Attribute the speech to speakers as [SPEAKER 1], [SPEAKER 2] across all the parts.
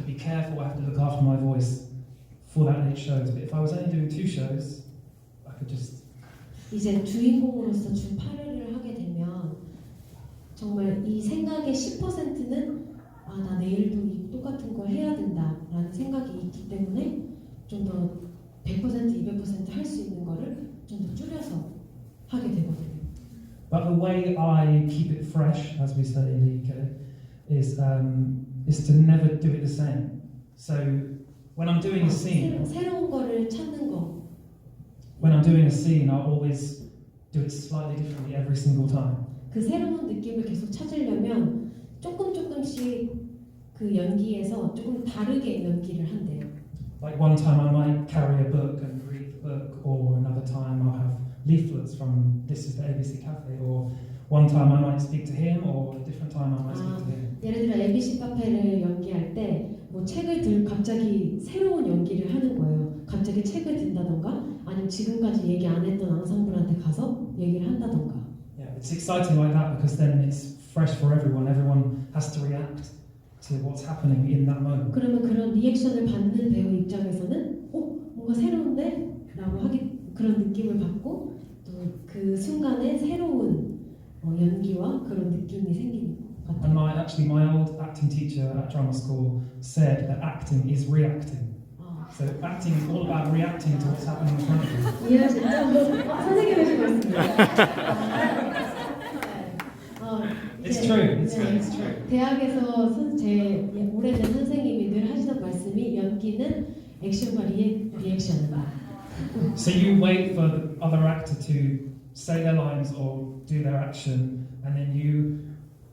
[SPEAKER 1] to be careful. I have to look after my voice for that eight shows. But if I was only doing two shows, I could just
[SPEAKER 2] 이제 주인공으로서 주 8회를 하게 되면 정말 이 생각의 10%는 아, 나 내일도 이 똑같은 걸 해야 된다라는 생각이 있기 때문에 좀 더 100% 200%할 수 있는 거를 좀 더 줄여서 하게 되거든요.
[SPEAKER 1] But the way I keep it fresh, as we say in the UK, is um, is to never do it the same. So when I'm doing a scene,
[SPEAKER 2] 새로, 새로운 거를 찾는 거.
[SPEAKER 1] when I'm doing a scene, I always do it slightly differently every single time.
[SPEAKER 2] 그 새로운 느낌을 계속 찾으려면 조금 조금씩 그 연기에서 조금 다르게 연기를 한대요.
[SPEAKER 1] Like one time I might carry a book and read the book, or another time I'll have leaflets from This is the ABC Cafe, or one time I might speak to him, or a different time I might speak to him.
[SPEAKER 2] 예를 들어 ABC 카페를 연기할 때 뭐 책을 들 갑자기 새로운 연기를 하는 거예요. 갑자기 책을 든다던가 아니면 지금까지 얘기 안 했던 앙상블한테 가서 얘기를 한다던가.
[SPEAKER 1] Yeah, it's exciting like that because then it's fresh for everyone. Everyone has to react to what's happening in that moment.
[SPEAKER 2] 그러면 그런 리액션을 받는 배우 입장에서는 어 뭔가 새로운데? 라고 하기 그런 느낌을 받고 또 그 순간에 새로운 어, 연기와 그런 느낌이 생기는 것
[SPEAKER 1] And
[SPEAKER 2] 같아요.
[SPEAKER 1] my actually my old acting teacher at drama school said that acting is reacting.
[SPEAKER 2] 어,
[SPEAKER 1] So acting is all about reacting to what's happening in front of you.
[SPEAKER 2] 이해하시죠? 어, 선생님이신 것 같습니다. 어,
[SPEAKER 1] It's
[SPEAKER 2] 이제-
[SPEAKER 1] true. It's
[SPEAKER 2] 네.
[SPEAKER 1] true. It's true.
[SPEAKER 2] 대학에서 선- 제 오래된 선생님이 늘 하시던 말씀이 연기는 액션과 리, 리액션이다.
[SPEAKER 1] So you wait for the other actor to say their lines or do their action, and then you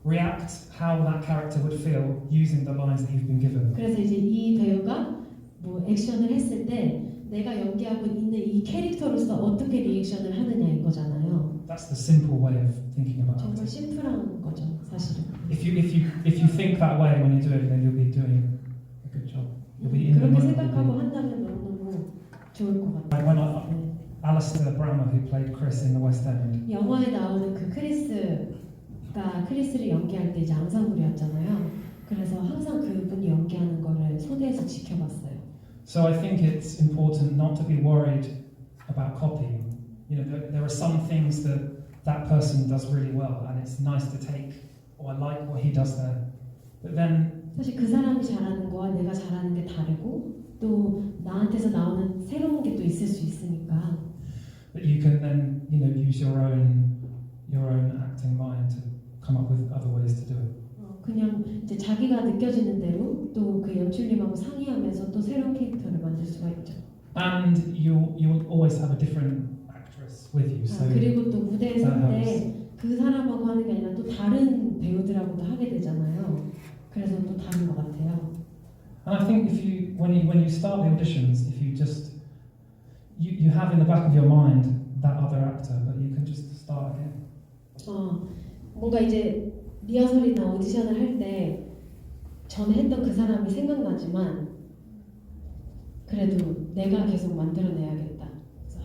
[SPEAKER 1] react how that character would feel using the lines that you've been given.
[SPEAKER 2] 그래서 이제 이 배우가 뭐 액션을 했을 때 내가 연기하고 있는 이 캐릭터로서 어떻게 리액션을 하느냐인 거잖아요.
[SPEAKER 1] That's the simple way of thinking about
[SPEAKER 2] 정말
[SPEAKER 1] it.
[SPEAKER 2] 심플한 거죠, 사실은.
[SPEAKER 1] If you if you if you think that way when you do it, then you'll be doing a good job. You'll be in the
[SPEAKER 2] 그렇게
[SPEAKER 1] moment.
[SPEAKER 2] 생각하고
[SPEAKER 1] You'll
[SPEAKER 2] 한다면 너무너무 좋을 것
[SPEAKER 1] be-
[SPEAKER 2] 같아요.
[SPEAKER 1] Like when I,
[SPEAKER 2] 네.
[SPEAKER 1] Alistair Brammer, who played Chris in the West End,
[SPEAKER 2] 영화에 나오는 그 크리스가 크리스를 연기할 때 이제 앙상블이었잖아요. 그래서 항상 그분이 연기하는 거를 소대에서 지켜봤어요.
[SPEAKER 1] So I think it's important not to be worried about copying. You know, there, there are some things that that person does really well, and it's nice to take. Oh, I like what he does there. But then,
[SPEAKER 2] 사실 그 사람이 잘하는 거와 내가 잘하는 게 다르고 또 나한테서 나오는 새로운 게 또 있을 수 있으니까
[SPEAKER 1] but you can then, you know, use your own your own acting mind to come up with other ways to do it.
[SPEAKER 2] 어, 그냥 이제 자기가 느껴지는 대로 또 그 연출님하고 상의하면서 또 새로운 캐릭터를 만들 수가 있죠.
[SPEAKER 1] And you'll you'll always have a different actress with you. So
[SPEAKER 2] 아, 그리고 또 무대에 설
[SPEAKER 1] that
[SPEAKER 2] 때그 사람하고 하는 게 아니라 또 다른 배우들하고도 하게 되잖아요. 그래서 또 다른 것 같아요.
[SPEAKER 1] And I think if you when you when you start the auditions, if you just you, you have in the back of your mind that other actor, but you can just start again.
[SPEAKER 2] 어, 뭔가 이제 리허설이나 오디션을 할 때 전에 했던 그 사람이 생각나지만 그래도 내가 계속 만들어내야겠다. 그래서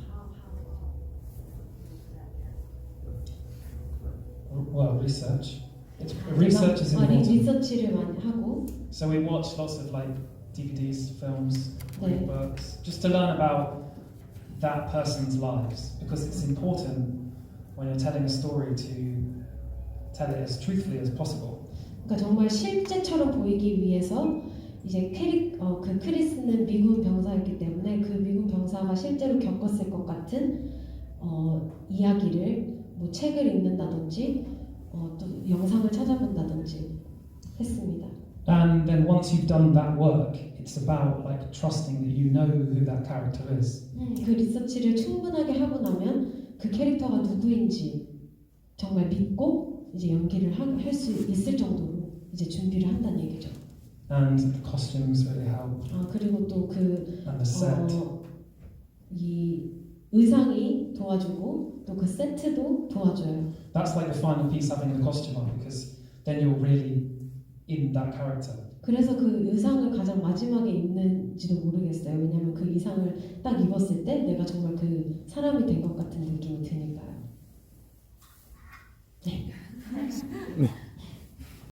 [SPEAKER 1] Well, research. It's,
[SPEAKER 2] 내가-
[SPEAKER 1] research is
[SPEAKER 2] 어, 리-
[SPEAKER 1] important.
[SPEAKER 2] 리서치를 많이 하고
[SPEAKER 1] So we watch lots of like DVDs, films, read
[SPEAKER 2] 네.
[SPEAKER 1] books, just to learn about that person's lives because it's important when you're telling a story to tell it as truthfully as possible.
[SPEAKER 2] 그러니까 정말 실제처럼 보이기 위해서 이제 캐릭 어, 그 크리스는 미군 병사였기 때문에 그 미군 병사가 실제로 겪었을 것 같은 어, 이야기를 뭐 책을 읽는다든지 어, 또 영상을 찾아본다든지 했습니다.
[SPEAKER 1] And then once you've done that work, it's about like trusting that you know who that character is.
[SPEAKER 2] 그 리서치를 충분하게 하고 나면 그 캐릭터가 누구인지 정말 믿고 이제 연기를 할 수 있을 정도로 이제 준비를 한다는 얘기죠.
[SPEAKER 1] And the costumes really help,
[SPEAKER 2] 아 그리고 또그. 어, 이 의상이 도와주고 또 그 세트도 도와줘요.
[SPEAKER 1] That's like the final piece having the costume on because then you're really in that character.
[SPEAKER 2] 그래서 그 의상을 가장 마지막에 입는지도 모르겠어요. 왜냐하면 그 의상을 딱 입었을 때 내가 정말 그 사람이 된 것 같은 느낌이 드니까요. 네. 네.